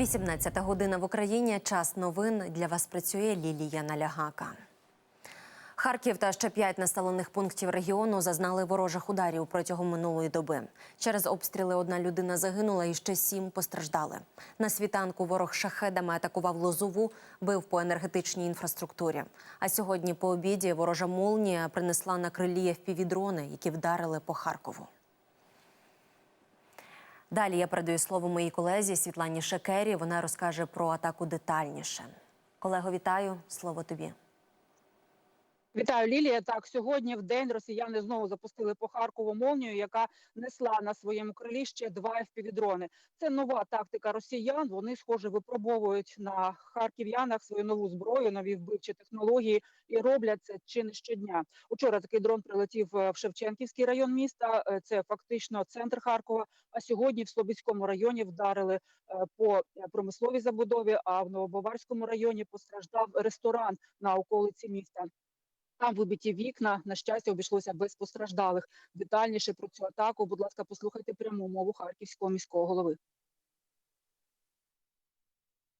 18 година в Україні. Час новин для вас працює Лілія Налягака. Харків та ще п'ять населених пунктів регіону зазнали ворожих ударів протягом минулої доби. Через обстріли одна людина загинула і ще сім постраждали. На світанку ворог шахедами атакував Лозову, бив по енергетичній інфраструктурі. А сьогодні по обіді ворожа молнія принесла на крилі впівдрони, які вдарили по Харкову. Далі я передаю слово моїй колезі Світлані Шекері. Вона розкаже про атаку детальніше. Колего, вітаю. Слово тобі. Вітаю, Лілія. Так, сьогодні в день росіяни знову запустили по Харкову молнію, яка несла на своєму крилі ще два FPV-дрони. Це нова тактика росіян. Вони, схоже, випробовують на харків'янах свою нову зброю, нові вбивчі технології і роблять це чи не щодня. Учора такий дрон прилетів е, в Шевченківський район міста. Е, Це фактично центр Харкова. А сьогодні в Слобідському районі вдарили е, по промисловій забудові. А в Новобаварському районі постраждав ресторан на околиці міста. Там вибиті вікна. На щастя, обійшлося без постраждалих. Детальніше про цю атаку, будь ласка, послухайте пряму мову харківського міського голови.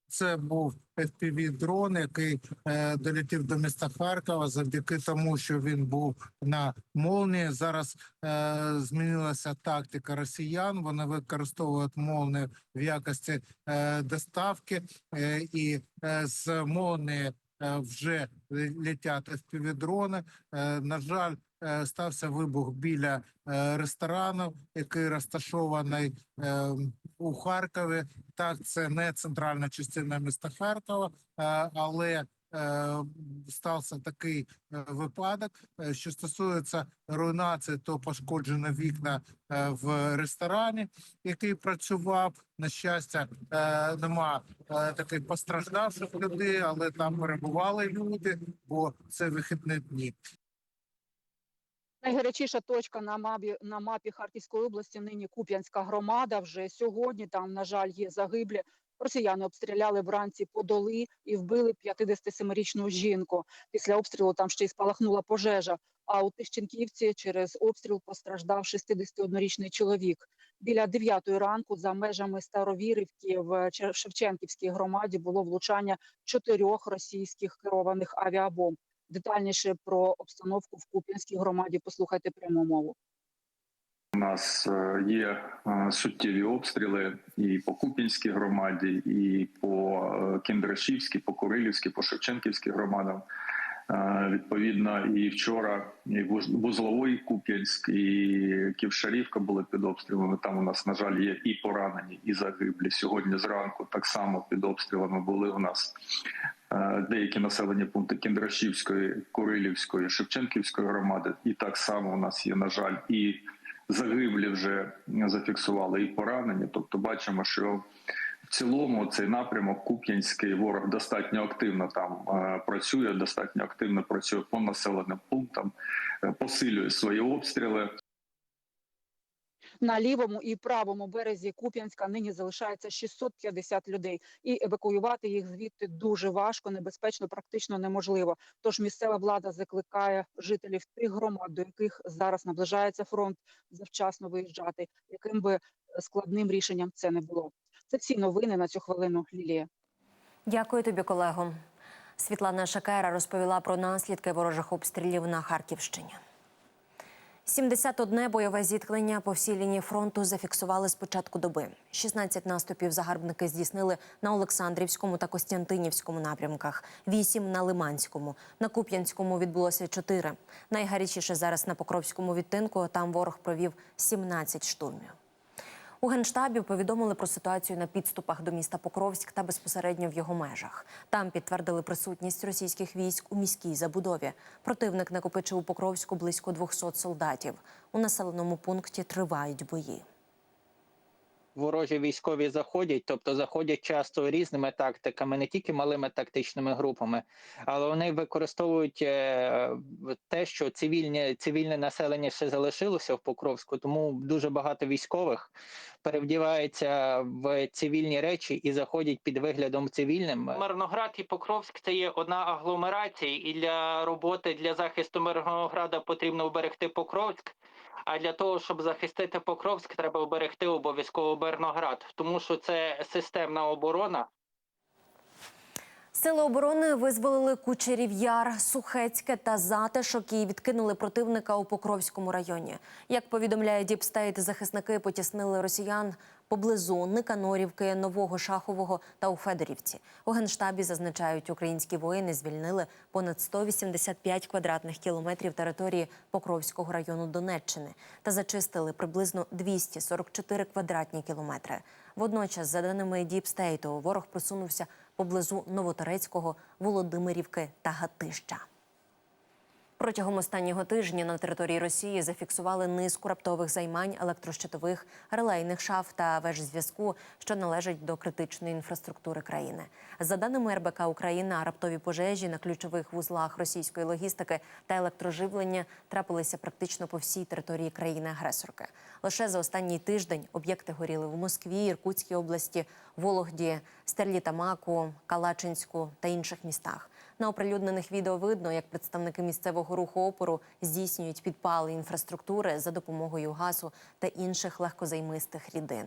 Це був FPV-дрон, який е, долетів до міста Харкова завдяки тому, що він був на молнії. Зараз е, змінилася тактика росіян. Вони використовують молнію в якості е, доставки, е, і е, з молнії вже летять FPV-дрони. Е, на жаль, е, стався вибух біля е, ресторану, який розташований е, у Харкові. Так, це не центральна частина міста Харкова, е, але е, стався такий е, випадок. Е, Що стосується руйнації, то пошкоджено вікна е, в ресторані, який працював. На щастя, е, нема е, таких постраждавших людей, але там перебували люди, бо це вихідні дні. Найгарячіша точка на мапі на мапі Харківської області нині Куп'янська громада. Вже сьогодні там, на жаль, є загиблі. Росіяни обстріляли вранці подоли і вбили 57-річну жінку. Після обстрілу там ще й спалахнула пожежа. А у Тищенківці через обстріл постраждав 61-річний чоловік. Біля 9 ранку за межами Старовірівки в Шевченківській громаді було влучання чотирьох російських керованих авіабомб. Детальніше про обстановку в Куп'янській громаді послухайте пряму мову. Нас е, є е, суттєві обстріли і по Купінській громаді, і по е, Кіндрашівській, по Курилівській, по Шевченківській громадам. Відповідно, і вчора і Вуз- Вузловий Куп'янськ, і Ківшарівка були під обстрілами. Там у нас, на жаль, є і поранені, і загиблі. Сьогодні зранку так само під обстрілами були у нас деякі населені пункти Кіндрашівської, Курилівської, Шевченківської громади. І так само у нас є, на жаль, і загиблі вже зафіксували і поранені. Тобто, бачимо, що в цілому цей напрямок Куп'янський ворог достатньо активно там е, працює, достатньо активно працює по населеним пунктам, е, посилює свої обстріли. На лівому і правому березі Куп'янська нині залишається 650 людей, і евакуювати їх звідти дуже важко, небезпечно, практично неможливо. Тож місцева влада закликає жителів тих громад, до яких зараз наближається фронт, завчасно виїжджати, яким би е, складним рішенням це не було. Це всі новини на цю хвилину. Лілія. Дякую тобі, колего. Світлана Шакера розповіла про наслідки ворожих обстрілів на Харківщині. 71 бойове зіткнення по всій лінії фронту зафіксували з початку доби. 16 наступів загарбники здійснили на Олександрівському та Костянтинівському напрямках, 8 на Лиманському. На Куп'янському відбулося 4. Найгарячіше зараз на Покровському відтинку. Там ворог провів 17 штурмів. У генштабі повідомили про ситуацію на підступах до міста Покровськ та безпосередньо в його межах. Там підтвердили присутність російських військ у міській забудові. Противник накопичив у Покровську близько 200 солдатів. У населеному пункті тривають бої. Ворожі військові заходять, тобто заходять часто різними тактиками, не тільки малими тактичними групами, але вони використовують е, те, що цивільне цивільне населення ще залишилося в Покровську, тому дуже багато військових перевдівається в цивільні речі і заходять під виглядом цивільним. Мирноград і Покровськ це є одна агломерація, і для роботи для захисту Мирнограда потрібно вберегти Покровськ. А для того, щоб захистити Покровськ, треба вберегти обов'язково Берноград, тому що це системна оборона. Сили оборони визволили Кучерів Яр, Сухецьке та Затишок і відкинули противника у Покровському районі. Як повідомляє Діпстейт, захисники потіснили росіян поблизу Никанорівки, Нового Шахового та у Федорівці. У генштабі зазначають, українські воїни звільнили понад 185 квадратних кілометрів території Покровського району Донеччини та зачистили приблизно 244 квадратні кілометри. Водночас, за даними Діпстейту, ворог просунувся поблизу Новоторецького, Володимирівки та Гатища. Протягом останнього тижня на території Росії зафіксували низку раптових займань електрощитових, релейних шаф та веж зв'язку, що належать до критичної інфраструктури країни. За даними РБК Україна, раптові пожежі на ключових вузлах російської логістики та електроживлення трапилися практично по всій території країни-агресорки. Лише за останній тиждень об'єкти горіли в Москві, Іркутській області, Вологді, Стерлітамаку, Калачинську та інших містах. На оприлюднених відео видно, як представники місцевого руху опору здійснюють підпали інфраструктури за допомогою газу та інших легкозаймистих рідин.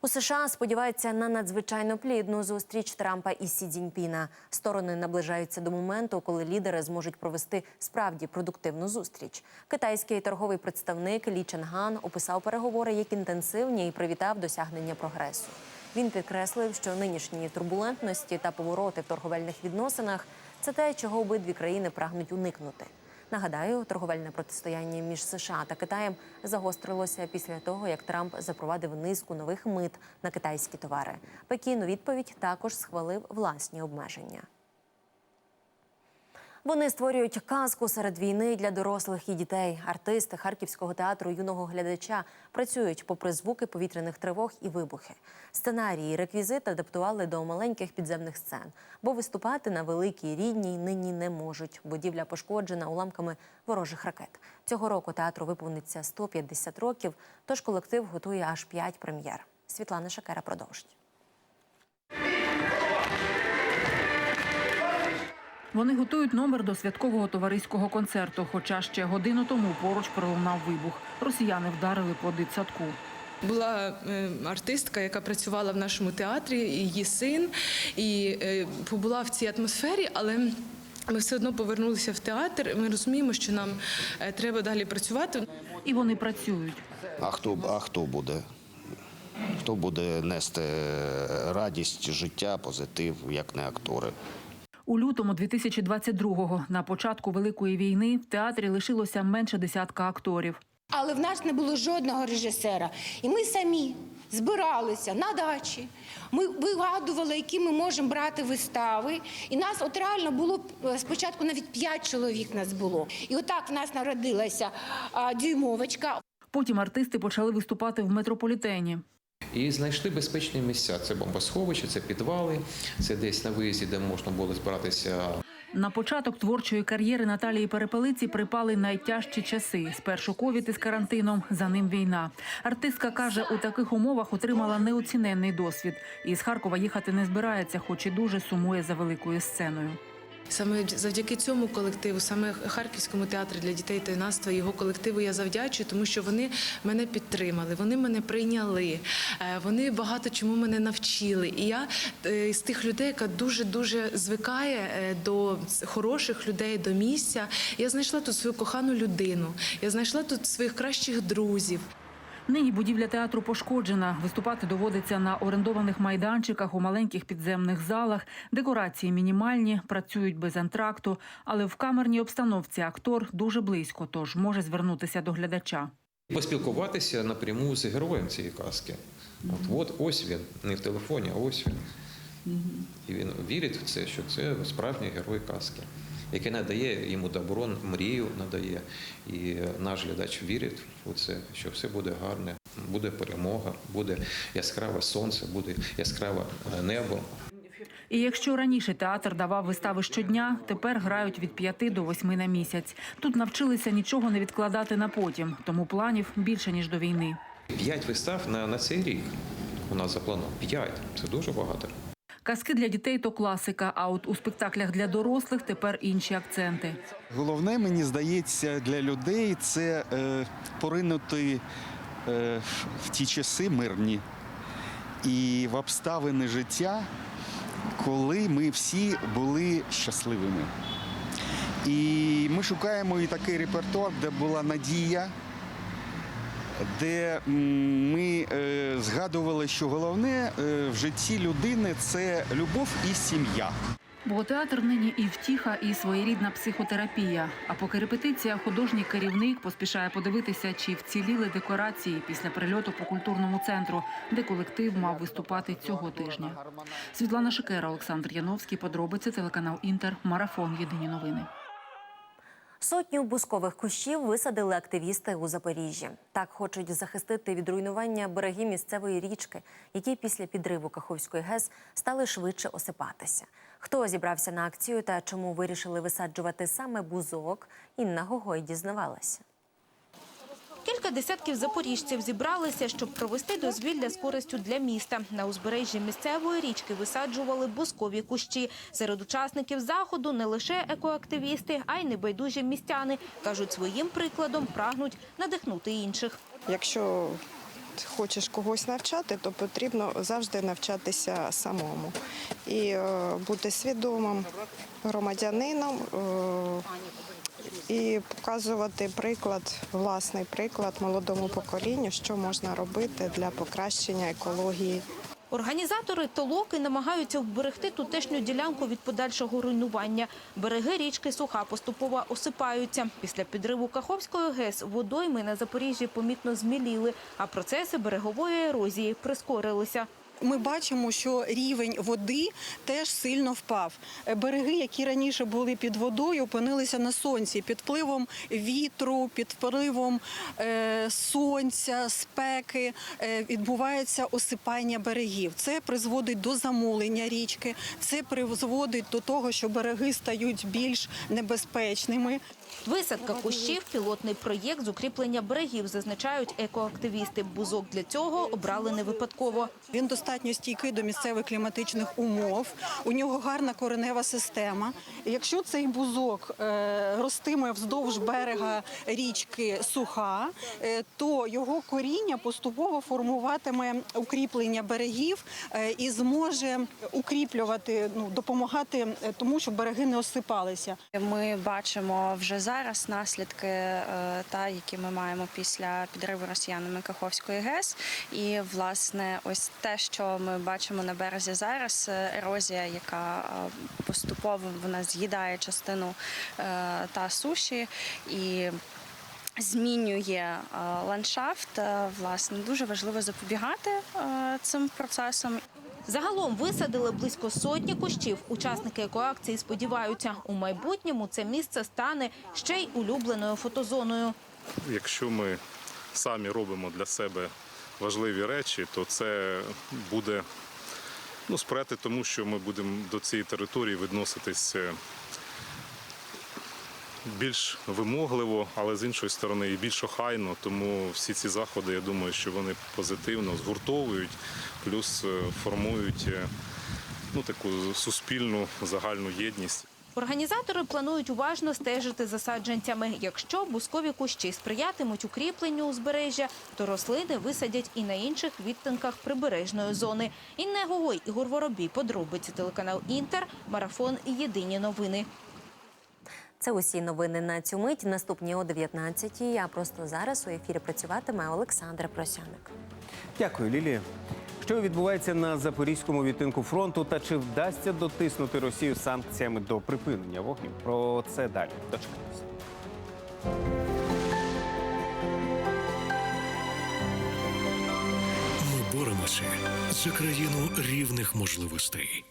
У США сподіваються на надзвичайно плідну зустріч Трампа і Сі Цзіньпіна. Сторони наближаються до моменту, коли лідери зможуть провести справді продуктивну зустріч. Китайський торговий представник Лі Ченган описав переговори як інтенсивні і привітав досягнення прогресу. Він підкреслив, що нинішні турбулентності та повороти в торговельних відносинах це те, чого обидві країни прагнуть уникнути. Нагадаю, торговельне протистояння між США та Китаєм загострилося після того, як Трамп запровадив низку нових мит на китайські товари. Пекін у відповідь також схвалив власні обмеження. Вони створюють казку серед війни для дорослих і дітей. Артисти Харківського театру юного глядача працюють попри звуки повітряних тривог і вибухи. Сценарії, і реквізит адаптували до маленьких підземних сцен, бо виступати на великій рідній нині не можуть. Будівля пошкоджена уламками ворожих ракет. Цього року театру виповниться 150 років. Тож колектив готує аж 5 прем'єр. Світлана Шакера продовжить. Вони готують номер до святкового товариського концерту. Хоча ще годину тому поруч пролунав вибух. Росіяни вдарили по дитсадку. Була е, артистка, яка працювала в нашому театрі, її син, і е, побула в цій атмосфері, але. Ми все одно повернулися в театр. Ми розуміємо, що нам е, треба далі працювати. І вони працюють. А хто, а хто буде? Хто буде нести радість, життя, позитив, як не актори? У лютому 2022-го, на початку великої війни, в театрі лишилося менше десятка акторів. Але в нас не було жодного режисера. І ми самі збиралися на дачі. Ми вигадували, які ми можемо брати вистави. І нас от реально було е, спочатку навіть п'ять чоловік нас було. І отак в нас народилася дюймовочка. Потім артисти почали виступати в метрополітені. І знайшли безпечні місця. Це бомбосховища, це підвали, це десь на виїзді, де можна було збиратися На початок творчої кар'єри Наталії Перепелиці припали найтяжчі часи. Спершу ковід із карантином, за ним війна. Артистка каже, у таких умовах отримала неоціненний досвід. І з Харкова їхати не збирається, хоч і дуже сумує за великою сценою. Саме завдяки цьому колективу, саме Харківському театрі для дітей та юнацтва, його колективу я завдячую, тому що вони мене підтримали, вони мене прийняли, е, вони багато чому мене навчили. І я е, з тих людей, яка дуже дуже звикає е, до хороших людей, до місця. Я знайшла тут свою кохану людину, я знайшла тут своїх кращих друзів. Нині будівля театру пошкоджена. Виступати доводиться на орендованих майданчиках у маленьких підземних залах. Декорації мінімальні, працюють без антракту, але в камерній обстановці актор дуже близько, тож може звернутися до глядача. поспілкуватися напряму з героєм цієї казки. От, от ось він, не в телефоні, а ось він. І він вірить в це, що це справжній герой казки, який надає йому добро, мрію надає. І наш глядач вірить у це, що все буде гарне, буде перемога, буде яскраве сонце, буде яскраве е, небо. І якщо раніше театр давав вистави щодня, тепер грають від п'яти до восьми на місяць. Тут навчилися нічого не відкладати на потім, тому планів більше ніж до війни. П'ять вистав на, на цей рік у нас заплановано. П'ять. Це дуже багато. Казки для дітей то класика. А от у спектаклях для дорослих тепер інші акценти. Головне, мені здається, для людей це е, поринути е, в ті часи мирні і в обставини життя, коли ми всі були щасливими. І ми шукаємо і такий репертуар, де була надія, де ми е, згадували, що головне е, в житті людини це любов і сім'я. Бо театр нині і втіха, і своєрідна психотерапія. А поки репетиція, художній керівник поспішає подивитися, чи вціліли декорації після прильоту по культурному центру, де колектив мав виступати цього тижня. Світлана Шикера, Олександр Яновський. Подробиці телеканал Інтер. Марафон. Єдині новини. Сотню бускових кущів висадили активісти у Запоріжжі. Так хочуть захистити від руйнування береги місцевої річки, які після підриву Каховської ГЕС стали швидше осипатися. Хто зібрався на акцію та чому вирішили висаджувати саме бузок, Інна Гогой дізнавалася. Кілька десятків запоріжців зібралися, щоб провести дозвілля з користю для міста. На узбережжі місцевої річки висаджували бускові кущі. Серед учасників заходу не лише екоактивісти, а й небайдужі містяни. Кажуть, своїм прикладом прагнуть надихнути інших. Якщо хочеш когось навчати, то потрібно завжди навчатися самому і е, бути свідомим громадянином. І показувати приклад, власний приклад молодому поколінню, що можна робити для покращення екології Організатори толоки намагаються вберегти тутешню ділянку від подальшого руйнування. Береги річки Суха поступово осипаються. Після підриву Каховської ГЕС водойми на Запоріжжі помітно зміліли, а процеси берегової ерозії прискорилися. Ми бачимо, що рівень води теж сильно впав. Е, Береги, які раніше були під водою, опинилися на сонці під впливом вітру, під впливом е, сонця, спеки. Е, відбувається осипання берегів. Це призводить до замулення річки, це призводить до того, що береги стають більш небезпечними. Висадка кущів – пілотний проєкт з укріплення берегів, зазначають екоактивісти. Бузок для цього обрали не випадково. Він достатньо стійкий до місцевих кліматичних умов. У нього гарна коренева система. Якщо цей бузок е, ростиме вздовж берега річки суха, е, то його коріння поступово формуватиме укріплення берегів е, і зможе укріплювати, ну допомагати тому, щоб береги не осипалися. Ми бачимо вже зараз наслідки, е, та які ми маємо після підриву росіянами Каховської ГЕС. І власне, ось те, що ми бачимо на березі зараз, е, ерозія, яка е, поступово вона з'їдає частину та суші і. Змінює ландшафт. Власне, дуже важливо запобігати цим процесам. Загалом висадили близько сотні кущів. Учасники екоакції сподіваються, у майбутньому це місце стане ще й улюбленою фотозоною. Якщо ми самі робимо для себе важливі речі, то це буде ну, сприяти тому, що ми будемо до цієї території відноситись е, більш вимогливо, але з іншої сторони і більш охайно. Тому всі ці заходи, я думаю, що вони позитивно згуртовують, плюс е, формують е, ну, таку суспільну загальну єдність. Організатори планують уважно стежити за саджанцями. Якщо бускові кущі сприятимуть укріпленню узбережжя, то рослини висадять і на інших відтинках прибережної зони. Інна Гогой, Ігор Воробій, подробиці телеканал Інтер, марафон єдині новини. Це усі новини на цю мить. Наступні о 19-й. А просто зараз у ефірі працюватиме Олександр Просяник. Дякую, Лілія. Що відбувається на запорізькому відтинку фронту та чи вдасться дотиснути Росію санкціями до припинення вогню? Про це далі. Дочекайтеся. Ми боремося за країну рівних можливостей.